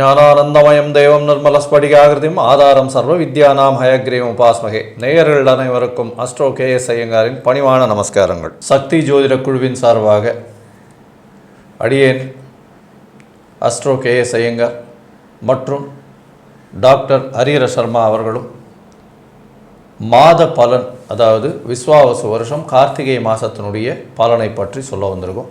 ஞானானந்தமயம் தேவம் நிர்மலஸ்படிகாகிருதியும் ஆதாரம் சர்வ வித்யானாம் ஹயக்ரீவம் உபாஸ்மகே. நேயர்கள் அனைவருக்கும் அஸ்ட்ரோ கே எஸ் ஐயங்காரின் பணிவான நமஸ்காரங்கள். சக்தி ஜோதிட குழுவின் சார்பாக அடியேன் அஸ்ட்ரோ கே எஸ் ஐயங்கார் மற்றும் டாக்டர் ஹரிர சர்மா அவர்களும் மாத பலன் அதாவது விஸ்வாவசு வருஷம் கார்த்திகை மாதத்தினுடைய பலனை பற்றி சொல்ல வந்திருக்கோம்.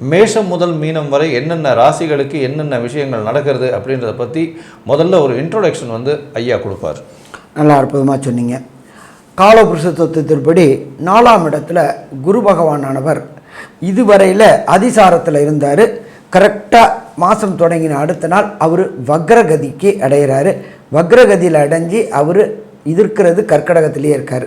மேஷம் முதல் மீனம் வரை என்னென்ன ராசிகளுக்கு என்னென்ன விஷயங்கள் நடக்கிறது அப்படின்றத பற்றி முதல்ல ஒரு இன்ட்ரோடக்ஷன் வந்து ஐயா கொடுப்பார். நல்லா அற்புதமாக சொன்னீங்க. காலபுருஷ தத்துவத்தின்படி நாலாம் இடத்துல குரு பகவானானவர் இதுவரையில் அதிசாரத்தில் இருந்தார். கரெக்டாக மாதம் தொடங்கின அடுத்த நாள் அவர் வக்ரகதிக்கு அடைகிறாரு வக்ரகதியில் அடைஞ்சு அவர் இருக்கிறது கர்க்கடகத்திலேயே இருக்கார்.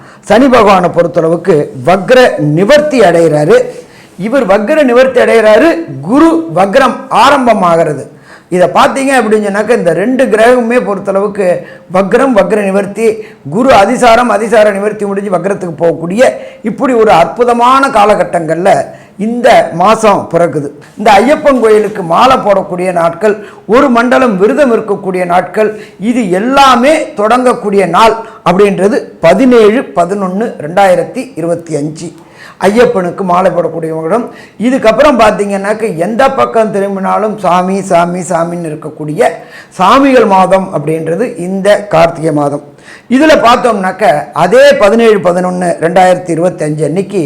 சனி பகவானை பொறுத்தளவுக்கு வக்ர நிவர்த்தி அடைகிறாரு. இவர் வக்ர நிவர்த்தி அடைகிறாரு. குரு வக்ரம் ஆரம்பமாகிறது. இதை பார்த்தீங்க அப்படின்னு சொன்னாக்க இந்த ரெண்டு கிரகமுமே பொறுத்தளவுக்கு வக்ரம் வக்ர நிவர்த்தி குரு அதிசாரம் அதிசார நிவர்த்தி முடிஞ்சு வக்ரத்துக்கு போகக்கூடிய இப்படி ஒரு அற்புதமான காலகட்டங்களில் இந்த மாதம் பிறக்குது. இந்த ஐயப்பன் கோயிலுக்கு மாலை போடக்கூடிய நாட்கள் ஒரு மண்டலம் விரதம் இருக்கக்கூடிய நாட்கள் இது எல்லாமே தொடங்கக்கூடிய நாள் அப்படின்றது பதினேழு பதினொன்று ரெண்டாயிரத்தி இருபத்தி அஞ்சு. ஐயப்பனுக்கு மாலை போடக்கூடியவங்களும் இதுக்கப்புறம் பார்த்தீங்கன்னாக்க எந்த பக்கம் திரும்பினாலும் சாமி சாமி சாமின்னு இருக்கக்கூடிய சாமிகள் மாதம் அப்படின்றது இந்த கார்த்திகை மாதம். இதில் பார்த்தோம்னாக்க அதே பதினேழு பதினொன்று ரெண்டாயிரத்தி இருபத்தஞ்சு அன்னைக்கு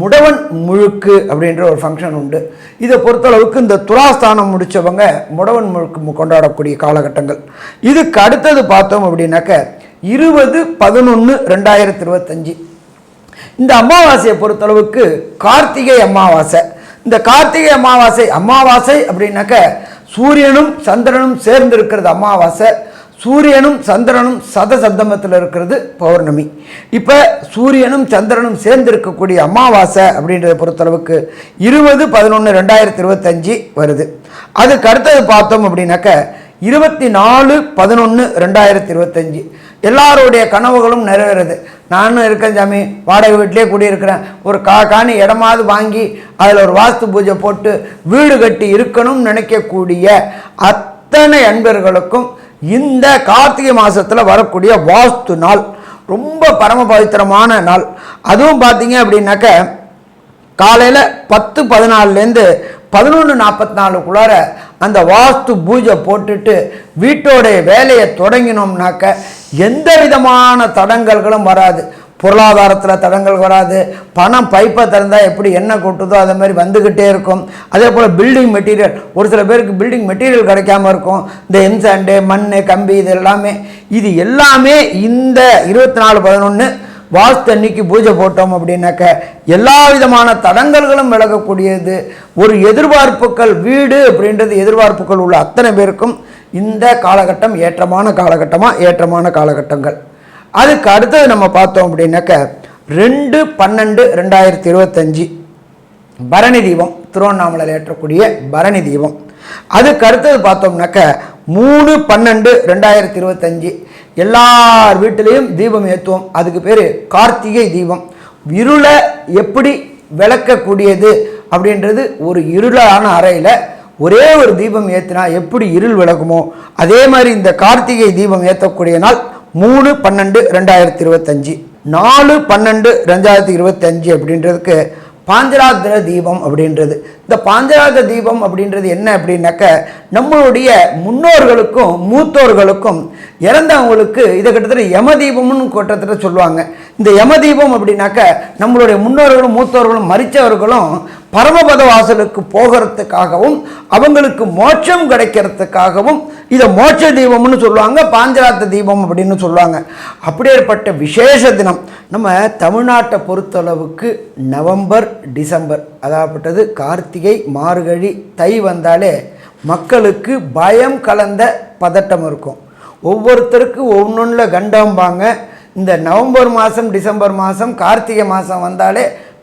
முடவன் முழுக்கு அப்படின்ற ஒரு ஃபங்க்ஷன் உண்டு. இதை பொறுத்தளவுக்கு இந்த துலாஸ்தானம் முடித்தவங்க முடவன் முழுக்கு கொண்டாடக்கூடிய காலகட்டங்கள். இதுக்கு அடுத்தது பார்த்தோம் அப்படின்னாக்க இருபது பதினொன்று ரெண்டாயிரத்தி இருபத்தஞ்சி இந்த அமாவாசையை பொறுத்தளவுக்கு கார்த்திகை அமாவாசை. இந்த கார்த்திகை அமாவாசை அமாவாசை அப்படின்னாக்க சூரியனும் சந்திரனும் சேர்ந்து இருக்கிறது அமாவாசை. சூரியனும் சந்திரனும் சத சப்தமத்தில் இருக்கிறது பௌர்ணமி. இப்போ சூரியனும் சந்திரனும் சேர்ந்து இருக்கக்கூடிய அமாவாசை அப்படின்றத பொறுத்தளவுக்கு இருபது பதினொன்று ரெண்டாயிரத்தி இருபத்தஞ்சி வருது. அதுக்கு அடுத்தது பார்த்தோம் அப்படின்னாக்க இருபத்தி நாலு பதினொன்று ரெண்டாயிரத்தி இருபத்தஞ்சி. எல்லாருடைய கனவுகளும் நிறைவேறது. நானும் இருக்கேன் சாமி வாடகை வீட்டிலே குடியிருக்கிறேன். ஒரு கா காணி இடமாவது வாங்கி அதில் ஒரு வாஸ்து பூஜை போட்டு வீடு கட்டி இருக்கணும்னு நினைக்கக்கூடிய அத்தனை அன்பர்களுக்கும் இந்த கார்த்திகை மாதத்தில் வரக்கூடிய வாஸ்து நாள். ரொம்ப பரம பவித்திரமான நாள். அதுவும் பார்த்தீங்க அப்படின்னாக்க காலையில் பத்து பதினாலுலேருந்து பதினொன்று நாற்பத்தி நாலுக்குள்ளார அந்த வாஸ்து பூஜை போட்டுட்டு வீட்டோடைய வேலையை தொடங்கினோம்னாக்க எந்த விதமான தடங்கல்களும் வராது. பொருளாதாரத்தில் தடங்கள் வராது. பணம் பைப்பை திறந்தால் எப்படி என்ன கொட்டுதோ அதே மாதிரி வந்துக்கிட்டே இருக்கும். அதே போல் பில்டிங் மெட்டீரியல் ஒரு சில பேருக்கு பில்டிங் மெட்டீரியல் கிடைக்காம இருக்கும். இந்த எம்சாண்டு மண் கம்பி இது எல்லாமே. இது எல்லாமே இந்த இருபத்தி நாலு பதினொன்று வாஸ்து அன்னைக்கு பூஜை போட்டோம் அப்படின்னாக்க எல்லா விதமான தடங்கல்களும் விலகக்கூடியது. ஒரு எதிர்பார்ப்புகள் வீடு அப்படின்றது எதிர்பார்ப்புகள் உள்ள அத்தனை பேருக்கும் இந்த காலகட்டம் ஏற்றமான காலகட்டமாக ஏற்றமான காலகட்டங்கள். அதுக்கு அடுத்தது நம்ம பார்த்தோம் அப்படின்னாக்க ரெண்டு பன்னெண்டு ரெண்டாயிரத்தி இருபத்தஞ்சி பரணி தீபம் திருவண்ணாமலையில் ஏற்றக்கூடிய பரணி தீபம். அதுக்கு அடுத்தது பார்த்தோம்னாக்க மூணு பன்னெண்டு ரெண்டாயிரத்தி இருபத்தஞ்சி. எல்லார் வீட்டிலையும் தீபம் ஏற்றுவோம் அதுக்கு பேர் கார்த்திகை தீபம். இருளை எப்படி விளக்கக்கூடியது அப்படின்றது ஒரு இருளான அறையில் ஒரே ஒரு தீபம் ஏற்றினா எப்படி இருள் விளக்குமோ அதே மாதிரி இந்த கார்த்திகை தீபம் ஏற்றக்கூடிய நாள் மூணு பன்னெண்டு ரெண்டாயிரத்தி இருபத்தஞ்சி நாலு பன்னெண்டு ரெண்டாயிரத்தி இருபத்தஞ்சு அப்படின்றதுக்கு பாஞ்சராத்திர தீபம் அப்படின்றது. இந்த பாஞ்சராத்திர தீபம் அப்படின்றது என்ன அப்படின்னாக்க நம்மளுடைய முன்னோர்களுக்கும் மூத்தோர்களுக்கும் இறந்தவங்களுக்கு இதை கிட்டத்தட்ட யம தீபம்னு கிட்டத்தட்ட சொல்லுவாங்க. இந்த யம தீபம் அப்படின்னாக்க நம்மளுடைய முன்னோர்களும் மூத்தோர்களும் மறித்தவர்களும் பரமபத வாசலுக்கு போகிறதுக்காகவும் அவங்களுக்கு மோட்சம் கிடைக்கிறதுக்காகவும் இதை மோட்ச தீபம்னு சொல்லுவாங்க பாஞ்சராத்த தீபம் அப்படின்னு சொல்லுவாங்க. அப்படியேற்பட்ட விசேஷ தினம். நம்ம தமிழ்நாட்டை பொறுத்தளவுக்கு நவம்பர் டிசம்பர் அதாகப்பட்டது கார்த்திகை மார்கழி தை வந்தாலே மக்களுக்கு பயம் கலந்த பதட்டம் இருக்கும். ஒவ்வொருத்தருக்கு ஒவ்வொன்றில் கண்டம்பாங்க இந்த நவம்பர் மாதம் டிசம்பர் மாதம் கார்த்திகை மாதம் வந்தாலே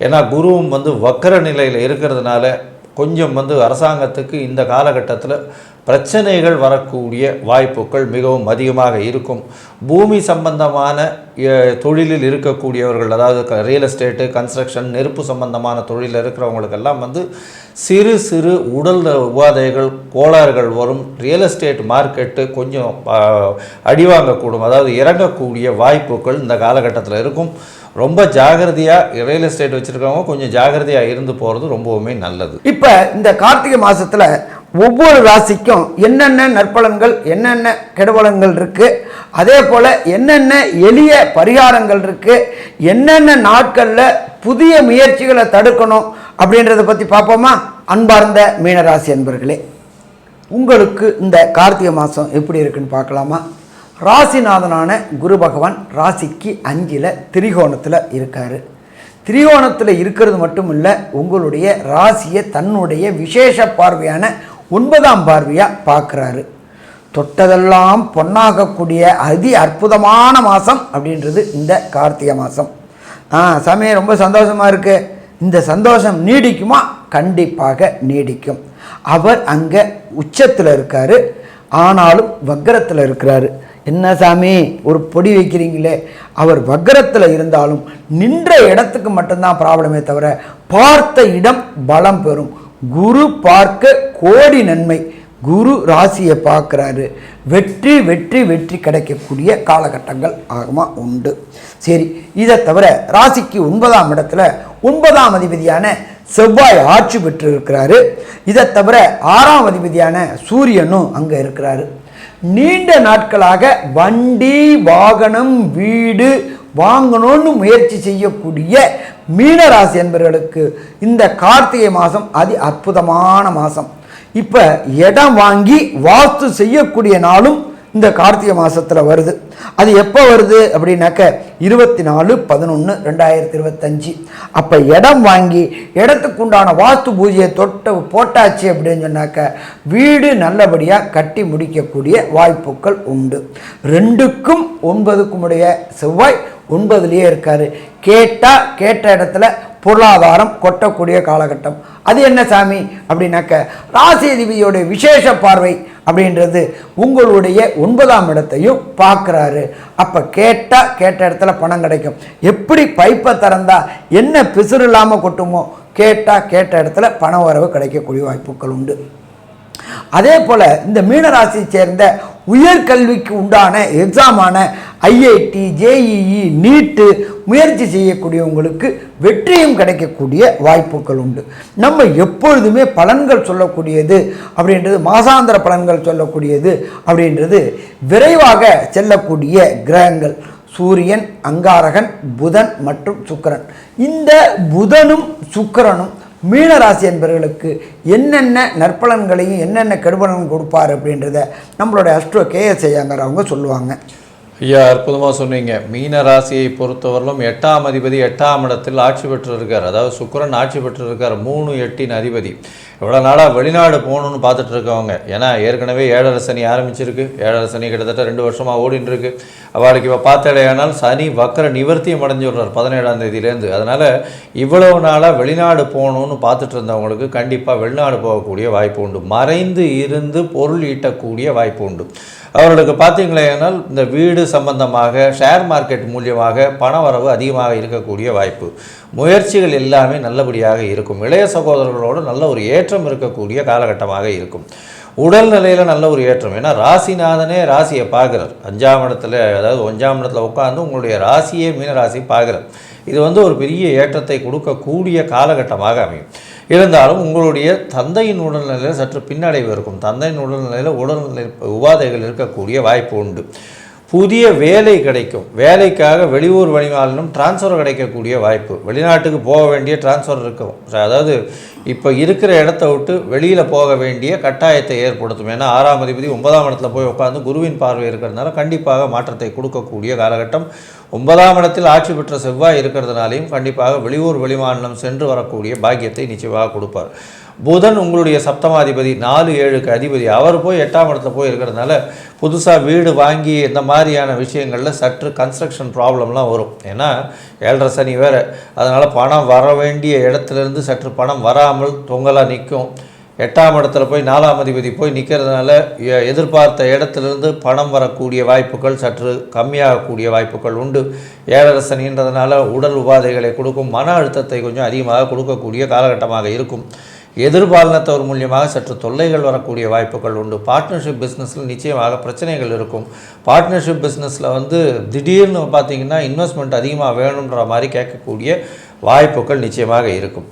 ஏன்னா குருவும் வந்து வக்கர நிலையில் இருக்கிறதுனால கொஞ்சம் வந்து அரசாங்கத்துக்கு இந்த காலகட்டத்தில் பிரச்சனைகள் வரக்கூடிய வாய்ப்புகள் மிகவும் அதிகமாக இருக்கும். பூமி சம்பந்தமான தொழிலில் இருக்கக்கூடியவர்கள் அதாவது ரியல் எஸ்டேட்டு கன்ஸ்ட்ரக்ஷன் நெருப்பு சம்பந்தமான தொழிலில் இருக்கிறவங்களுக்கெல்லாம் வந்து சிறு சிறு உடல் உபாதைகள் கோளாறுகள் வரும். ரியல் எஸ்டேட் மார்க்கெட்டு கொஞ்சம் அடிவாங்கக்கூடும். அதாவது இறங்கக்கூடிய வாய்ப்புகள் இந்த காலகட்டத்தில் இருக்கும். ரொம்ப ஜாகிரதையாக ரியல் எஸ்டேட் வச்சுருக்கவங்க கொஞ்சம் ஜாகிரதையாக இருந்து போகிறது ரொம்பவுமே நல்லது. இப்போ இந்த கார்த்திகை மாதத்தில் ஒவ்வொரு ராசிக்கும் என்னென்ன நற்பலன்கள் என்னென்ன கெடுபலன்கள் இருக்குது அதே போல் என்னென்ன எளிய பரிகாரங்கள் இருக்குது என்னென்ன நாட்களில் புதிய முயற்சிகளை தடுக்கணும்? அப்படின்றத பற்றி பார்ப்போமா? அன்பார்ந்த மீனராசி அன்பர்களே உங்களுக்கு இந்த கார்த்திகை மாதம் எப்படி இருக்குன்னு பார்க்கலாமா? ராசிநாதனான குரு பகவான் ராசிக்கு அஞ்சில் திரிகோணத்தில் இருக்கார். திரிகோணத்தில் இருக்கிறது மட்டும் இல்லை உங்களுடைய ராசியை தன்னுடைய விசேஷ பார்வையான ஒன்பதாம் பார்வையாக பார்க்குறாரு. தொட்டதெல்லாம் பொன்னாகக்கூடிய அதி அற்புதமான மாதம் அப்படின்றது இந்த கார்த்திகை மாதம் ஆ சாமி ரொம்ப சந்தோஷமாக இருக்குது இந்த சந்தோஷம் நீடிக்குமா? கண்டிப்பாக நீடிக்கும். அவர் அங்கே உச்சத்தில் இருக்கார். ஆனாலும் வக்கரத்தில் இருக்கிறாரு. என்ன சாமி ஒரு பொடி வைக்கிறீங்களே? அவர் வக்கரத்தில் இருந்தாலும் நின்ற இடத்துக்கு மட்டும்தான் ப்ராப்ளமே தவிர பார்த்த இடம் பலம் பெறும். குரு பார்க்க கோடி நன்மை. குரு ராசியை பார்க்குறாரு. வெற்றி வெற்றி வெற்றி கிடைக்கக்கூடிய காலகட்டங்கள் ஆகமாக உண்டு. சரி இதை தவிர ராசிக்கு ஒன்பதாம் இடத்துல ஒன்பதாம் அதிபதியான செவ்வாய் ஆட்சி பெற்று இருக்கிறாரு இதை தவிர ஆறாம் அதிபதியான சூரியனும் அங்கே இருக்கிறாரு. நீண்ட நாட்களாக வண்டி வாகனம் வீடு வாங்கணும்னு முயற்சி செய்யக்கூடிய மீனராசி என்பவர்களுக்கு இந்த கார்த்திகை மாதம் அதி அற்புதமான மாதம். இப்போ இடம் வாங்கி வாஸ்து செய்யக்கூடிய நாளும் இந்த கார்த்திகை மாதத்தில் வருது. அது எப்போ வருது அப்படின்னாக்க இருபத்தி நாலு பதினொன்று ரெண்டாயிரத்தி இருபத்தஞ்சி. அப்போ இடம் வாங்கி இடத்துக்கு உண்டான வாஸ்து பூஜையை தொட்டு போட்டாச்சு அப்படின்னு சொன்னாக்க வீடு நல்லபடியாக கட்டி முடிக்கக்கூடிய வாய்ப்புகள் உண்டு. ரெண்டுக்கும் ஒன்பதுக்கும் உடைய செவ்வாய் ஒன்பதுலேயே இருக்காரு. கேட்டால் கேட்ட இடத்துல பொருளாதாரம் கொட்டக்கூடிய காலகட்டம். அது என்ன சாமி? அப்படின்னாக்க ராசி அதிபதியோடைய விசேஷ பார்வை அப்படின்றது உங்களுடைய ஒன்பதாம் இடத்தையும் பார்க்குறாரு. அப்போ கேட்டால் கேட்ட இடத்துல பணம் கிடைக்கும். எப்படி பைப்பை திறந்தால் என்ன பிசுறு இல்லாமல் கொட்டுமோ கேட்டால் கேட்ட இடத்துல பண வரவு கிடைக்கக்கூடிய வாய்ப்புகள் உண்டு. அதே போல் இந்த மீனராசியை சேர்ந்த உயர்கல்விக்கு உண்டான எக்ஸாமான ஐஐடி ஜேஇஇ நீட்டு முயற்சி செய்யக்கூடியவங்களுக்கு வெற்றியும் கிடைக்கக்கூடிய வாய்ப்புகள் உண்டு. நம்ம எப்பொழுதுமே பலன்கள் சொல்லக்கூடியது அப்படின்றது மாசாந்திர பலன்கள் சொல்லக்கூடியது அப்படின்றது விரைவாக செல்லக்கூடிய கிரகங்கள். சூரியன் அங்காரகன் புதன் மற்றும் சுக்கிரன். இந்த புதனும் சுக்கிரனும் மீனராசி என்பவர்களுக்கு என்னென்ன நற்பலன்களையும் என்னென்ன கெடுபலன் கொடுப்பார் அப்படின்றத நம்மளோட அஸ்ட்ரோ கேஎஸ் ஐயாங்கர் அவங்க சொல்லுவாங்க. ஐயா அற்புதமாக சொன்னீங்க. மீன ராசியை பொறுத்தவரையிலும் எட்டாம் அதிபதி எட்டாம் இடத்தில் ஆட்சி பெற்று இருக்கார் அதாவது சுக்கிரன் ஆட்சி பெற்று இருக்கார் மூணு எட்டின் அதிபதி. இவ்வளோ நாளாக வெளிநாடு போகணுன்னு பார்த்துட்டு இருக்கவங்க. ஏன்னா ஏற்கனவே ஏழரை சனி ஆரம்பிச்சிருக்கு. ஏழரை சனி கிட்டத்தட்ட ரெண்டு வருஷமாக ஓடின்னு இருக்கு. அவளுக்கு இப்போ பார்த்தாலேயானால் சனி வக்கர நிவர்த்தியும் அடைஞ்சு விடுறார் பதினேழாம் தேதியிலேருந்து. அதனால் இவ்வளவு நாளாக வெளிநாடு போகணுன்னு பார்த்துட்டு இருந்தவங்களுக்கு கண்டிப்பாக வெளிநாடு போகக்கூடிய வாய்ப்பு உண்டு. மறைந்து இருந்து பொருள் ஈட்டக்கூடிய வாய்ப்பு உண்டு. அவர்களுக்கு பார்த்தீங்களேனால் இந்த வீடு சம்பந்தமாக ஷேர் மார்க்கெட் மூலியமாக பண வரவு அதிகமாக இருக்கக்கூடிய வாய்ப்பு. முயற்சிகள் எல்லாமே நல்லபடியாக இருக்கும். இளைய சகோதரர்களோடு நல்ல ஒரு ஏற்றம் இருக்கக்கூடிய காலகட்டமாக இருக்கும். உடல் நிலையில் நல்ல ஒரு ஏற்றம். ஏன்னா ராசிநாதனே ராசியை பார்க்குறார். அஞ்சாம் இடத்துல அதாவது ஒன்றாம் இடத்துல உட்காந்து உங்களுடைய ராசியே மீன ராசி பார்க்குறார். இது வந்து ஒரு பெரிய ஏற்றத்தை கொடுக்கக்கூடிய காலகட்டமாக அமையும். இருந்தாலும் உங்களுடைய தந்தையின் உடல்நிலையில் சற்று பின்னடைவு இருக்கும். தந்தையின் உடல்நிலையில் உடல்நிலை உபாதைகள் இருக்கக்கூடிய வாய்ப்பு உண்டு. புதிய வேலை கிடைக்கும். வேலைக்காக வெளியூர் வெளிநாளிலும் டிரான்ஸ்ஃபர் கிடைக்கக்கூடிய வாய்ப்பு. வெளிநாட்டுக்கு போக வேண்டிய டிரான்ஸ்ஃபர் இருக்கும். அதாவது இப்போ இருக்கிற இடத்த விட்டு வெளியில் போக வேண்டிய கட்டாயத்தை ஏற்படுத்தும். ஏன்னா ஆறாம் அதிபதி ஒன்பதாம் இடத்துல போய் உட்காந்து குருவின் பார்வை இருக்கிறதுனால கண்டிப்பாக மாற்றத்தை கொடுக்கக்கூடிய காலகட்டம். ஒன்பதாம் இடத்தில் ஆட்சி பெற்ற செவ்வாய் இருக்கிறதுனாலையும் கண்டிப்பாக வெளியூர் வெளிமாநிலம் சென்று வரக்கூடிய பாக்கியத்தை நிச்சயமாக கொடுப்பார். புதன் உங்களுடைய சப்தமாதிபதி நாலு ஏழுக்கு அதிபதி. அவர் போய் எட்டாம் இடத்துல போய் இருக்கிறதுனால புதுசாக வீடு வாங்கி இந்த மாதிரியான விஷயங்களில் சற்று கன்ஸ்ட்ரக்ஷன் ப்ராப்ளம்லாம் வரும். ஏன்னா ஏழரை சனி வேறு. அதனால் பணம் வர வேண்டிய இடத்துலேருந்து சற்று பணம் வராமல் தொங்கலாக நிற்கும் எட்டாம் இடத்துல போய் நாலாம் அதிபதி போய் நிற்கிறதுனால எ- எதிர்பார்த்த இடத்துலேருந்து பணம் வரக்கூடிய வாய்ப்புகள் சற்று கம்மியாகக்கூடிய வாய்ப்புகள் உண்டு. ஏழரசனின்றதுனால உடல் உபாதைகளை கொடுக்கும். மன அழுத்தத்தை கொஞ்சம் அதிகமாக கொடுக்கக்கூடிய காலகட்டமாக இருக்கும். எதிர்பாலினத்தவர் மூலியமாக சற்று தொல்லைகள் வரக்கூடிய வாய்ப்புகள் உண்டு. பார்ட்னர்ஷிப் பிஸ்னஸில் நிச்சயமாக பிரச்சனைகள் இருக்கும். பார்ட்னர்ஷிப் பிஸ்னஸில் வந்து திடீர்னு பார்த்தீங்கன்னா இன்வெஸ்ட்மெண்ட் அதிகமாக வேணுன்ற மாதிரி கேட்கக்கூடிய வாய்ப்புகள் நிச்சயமாக இருக்கும்.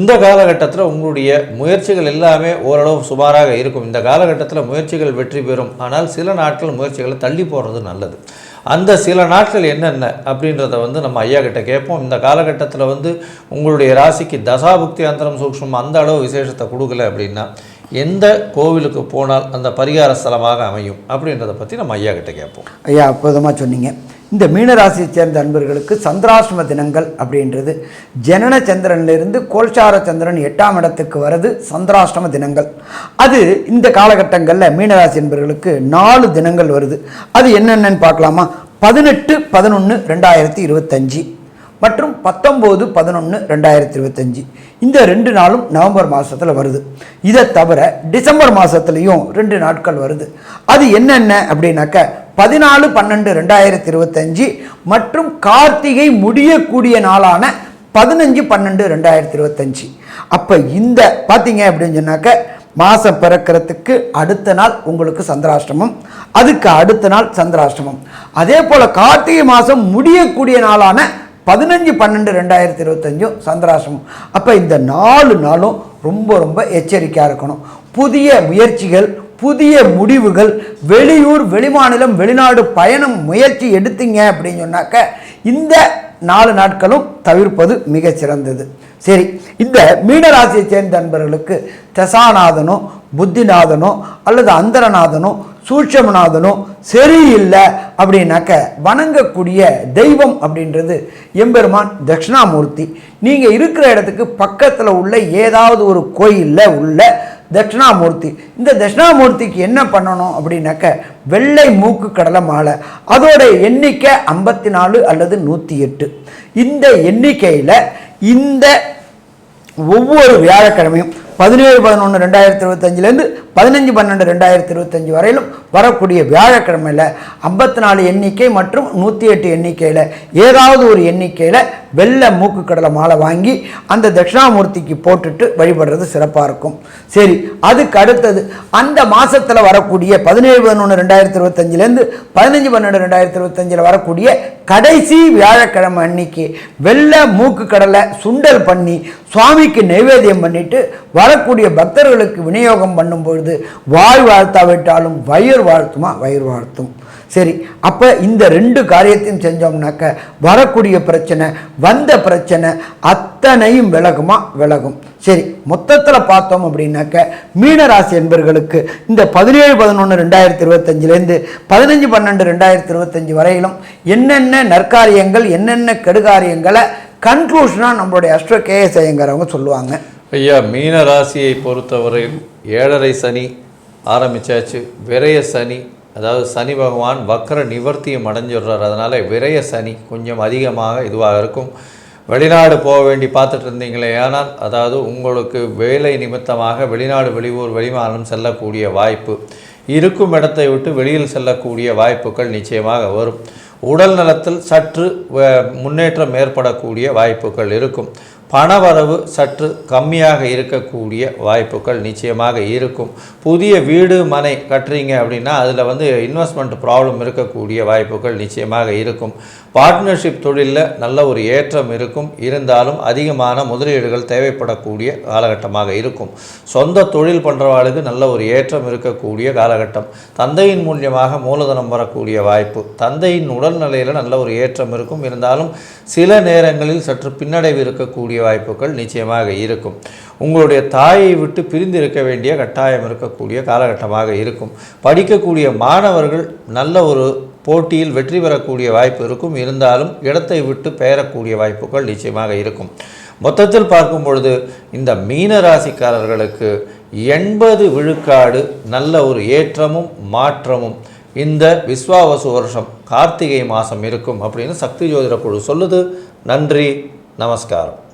இந்த காலகட்டத்தில் உங்களுடைய முயற்சிகள் எல்லாமே ஓரளவு சுமாராக இருக்கும். இந்த காலகட்டத்தில் முயற்சிகள் வெற்றி பெறும். ஆனால் சில நாட்கள் முயற்சிகளை தள்ளி போடுறது நல்லது. அந்த சில நாட்கள் என்னென்ன அப்படின்றத வந்து நம்ம ஐயா கிட்ட கேட்போம். இந்த காலகட்டத்தில் வந்து உங்களுடைய ராசிக்கு தசாபுக்தி அந்தரம் சூக்ஷ்மம் அந்த அளவு விசேஷத்தை கொடுக்கல அப்படின்னா எந்த கோவிலுக்கு போனால் அந்த பரிகார ஸ்தலமாக அமையும் அப்படின்றத பற்றி நம்ம ஐயா கிட்ட கேட்போம். ஐயா அற்புதமாக சொன்னீங்க. இந்த மீனராசியை சேர்ந்த அன்பர்களுக்கு சந்திராசிரம தினங்கள் அப்படின்றது. ஜனன சந்திரன்லேருந்து கோல்சார சந்திரன் எட்டாம் இடத்துக்கு வர்றது சந்திராஷ்டம தினங்கள். அது இந்த காலகட்டங்களில் மீனராசி என்பவர்களுக்கு நாலு தினங்கள் வருது. அது என்னென்னு பார்க்கலாமா? பதினெட்டு பதினொன்று ரெண்டாயிரத்தி இருபத்தஞ்சி. மற்றும் பத்தொம்போது பதினொன்று ரெண்டாயிரத்தி இருபத்தஞ்சி இந்த ரெண்டு நாளும் நவம்பர் மாதத்தில் வருது. இதை தவிர டிசம்பர் மாதத்துலேயும் ரெண்டு நாட்கள் வருது. அது என்னென்ன அப்படின்னாக்க பதினாலு பன்னெண்டு ரெண்டாயிரத்தி இருபத்தஞ்சி மற்றும் கார்த்திகை முடியக்கூடிய நாளான பதினஞ்சு பன்னெண்டு ரெண்டாயிரத்தி இருபத்தஞ்சி அப்போ இந்த பார்த்தீங்க அப்படின்னு சொன்னாக்க மாதம் பிறக்கிறதுக்கு அடுத்த நாள் உங்களுக்கு சந்திராஷ்டமம் அதுக்கு அடுத்த நாள் சந்திராஷ்டமம். அதே போல் கார்த்திகை மாதம் முடியக்கூடிய நாளான பதினஞ்சு பன்னெண்டு ரெண்டாயிரத்தி இருபத்தஞ்சும் சந்திராசிரமம். அப்போ இந்த நாலு நாளும் ரொம்ப ரொம்ப எச்சரிக்கையாக இருக்கணும். புதிய முயற்சிகள் புதிய முடிவுகள் வெளியூர் வெளிமாநிலம் வெளிநாடு பயணம் முயற்சி எடுத்தீங்க அப்படின்னு சொன்னாக்க இந்த நாலு நாட்களும் தவிர்ப்பது மிகச்சிறந்தது. சரி இந்த மீனராசியை சேர்ந்த நண்பர்களுக்கு தசாநாதனும் புத்திநாதனோ அல்லது அந்தரநாதனோ சூட்சமநாதனோ சரியில்லை அப்படின்னாக்க வணங்கக்கூடிய தெய்வம் அப்படின்றது எம்பெருமான் தட்சிணாமூர்த்தி. நீங்கள் இருக்கிற இடத்துக்கு பக்கத்தில் உள்ள ஏதாவது ஒரு கோயிலில் உள்ள தட்சிணாமூர்த்தி. இந்த தட்சிணாமூர்த்திக்கு என்ன பண்ணணும் அப்படின்னாக்க வெள்ளை மூக்கு கடலை மாலை அதோட எண்ணிக்கை ஐம்பத்தி நாலு அல்லது நூற்றி எட்டு இந்த எண்ணிக்கையில் இந்த ஒவ்வொரு வியாழக்கிழமையும் பதினேழு பதினொன்று ரெண்டாயிரத்தி இருபத்தஞ்சிலேருந்து பதினஞ்சு பன்னெண்டு ரெண்டாயிரத்தி இருபத்தஞ்சி வரையிலும் வரக்கூடிய வியாழக்கிழமையில் ஐம்பத்தி நாலு எண்ணிக்கை மற்றும் நூற்றி எட்டு எண்ணிக்கையில் ஏதாவது ஒரு எண்ணிக்கையில் வெள்ளை மூக்கு கடலை மாலை வாங்கி அந்த தட்சிணாமூர்த்திக்கு போட்டுட்டு வழிபடுறது சிறப்பாக இருக்கும். சரி அதுக்கு அடுத்தது அந்த மாதத்தில் வரக்கூடிய பதினேழு பதினொன்று ரெண்டாயிரத்தி இருபத்தஞ்சிலேருந்து பதினஞ்சு பன்னெண்டு ரெண்டாயிரத்தி இருபத்தஞ்சில் வரக்கூடிய கடைசி வியாழக்கிழமை அன்னைக்கு வெள்ளை மூக்கு கடலை சுண்டல் பண்ணி சுவாமிக்கு நைவேத்தியம் பண்ணிட்டு வரக்கூடிய பக்தர்களுக்கு விநியோகம் பண்ணும்பொழுது வாய் வாழ்த்தாவிட்டாலும் வயிறு வாழ்த்துமா? வயிறு வாழ்த்தும். சரி அப்போ இந்த ரெண்டு காரியத்தையும் செஞ்சோம்னாக்க வரக்கூடிய பிரச்சனை வந்த பிரச்சனை அத் அத்தனையும் விலகுமா? விலகும். சரி மொத்தத்தில் பார்த்தோம் அப்படின்னாக்க மீனராசி என்பர்களுக்கு இந்த பதினேழு பதினொன்று ரெண்டாயிரத்தி இருபத்தஞ்சிலேருந்து பதினஞ்சு பன்னெண்டு ரெண்டாயிரத்தி இருபத்தஞ்சி வரையிலும் என்னென்ன நற்காரியங்கள் என்னென்ன கெடுகாரியங்களை கன்க்ளூஷனாக நம்மளுடைய அஷ்ட கேஎஸ் ஐயங்கிறவங்க சொல்லுவாங்க. ஐயா மீன ராசியை பொறுத்தவரையில் ஏழரை சனி ஆரம்பிச்சாச்சு. விரய சனி அதாவது சனி பகவான் வக்கர நிவர்த்தியும் அடைஞ்சிடுறார். அதனால் விரய சனி கொஞ்சம் அதிகமாக இதுவாக இருக்கும். வெளிநாடு போக வேண்டி பார்த்துட்டு இருந்தீங்களே ஆனால் அதாவது உங்களுக்கு வேலை நிமித்தமாக வெளிநாடு வெளியூர் வெளிமாநிலம் செல்லக்கூடிய வாய்ப்பு இருக்கும் இடத்தை விட்டு வெளியில் செல்லக்கூடிய வாய்ப்புகள் நிச்சயமாக வரும். உடல் நலத்தில் சற்று முன்னேற்றம் ஏற்படக்கூடிய வாய்ப்புகள் இருக்கும். பணவரவு சற்று கம்மியாக இருக்கக்கூடிய வாய்ப்புகள் நிச்சயமாக இருக்கும். புதிய வீடு மனை கட்டுறீங்க அப்படின்னா அதில் வந்து இன்வெஸ்ட்மெண்ட் ப்ராப்ளம் இருக்கக்கூடிய வாய்ப்புகள் நிச்சயமாக இருக்கும். பார்ட்னர்ஷிப் தொழிலில் நல்ல ஒரு ஏற்றம் இருக்கும். இருந்தாலும் அதிகமான முதலீடுகள் தேவைப்படக்கூடிய காலகட்டமாக இருக்கும். சொந்த தொழில் பண்ணுறவாளுக்கு நல்ல ஒரு ஏற்றம் இருக்கக்கூடிய காலகட்டம். தந்தையின் மூலியமாக மூலதனம் வரக்கூடிய வாய்ப்பு. தந்தையின் உடல்நிலையில் நல்ல ஒரு ஏற்றம் இருக்கும். இருந்தாலும் சில நேரங்களில் சற்று பின்னடைவு இருக்கக்கூடிய வாய்ப்புகள் நிச்சயமாக இருக்கும். உங்களுடைய தாயை விட்டு பிரிந்து இருக்க வேண்டிய கட்டாயம் இருக்கக்கூடிய காலகட்டமாக இருக்கும். படிக்கக்கூடிய மாணவர்கள் நல்ல ஒரு போட்டியில் வெற்றி பெறக்கூடிய வாய்ப்பு இருக்கும். இருந்தாலும் இடத்தை விட்டு பெயரக்கூடிய வாய்ப்புகள் நிச்சயமாக இருக்கும். மொத்தத்தில் பார்க்கும் பொழுது இந்த மீன ராசிக்காரர்களுக்கு எண்பது விழுக்காடு நல்ல ஒரு ஏற்றமும் மாற்றமும் இந்த விஸ்வாவசு வருஷம் கார்த்திகை மாதம் இருக்கும் அப்படின்னு சக்தி ஜோதிட குழு சொல்லுது. நன்றி நமஸ்காரம்.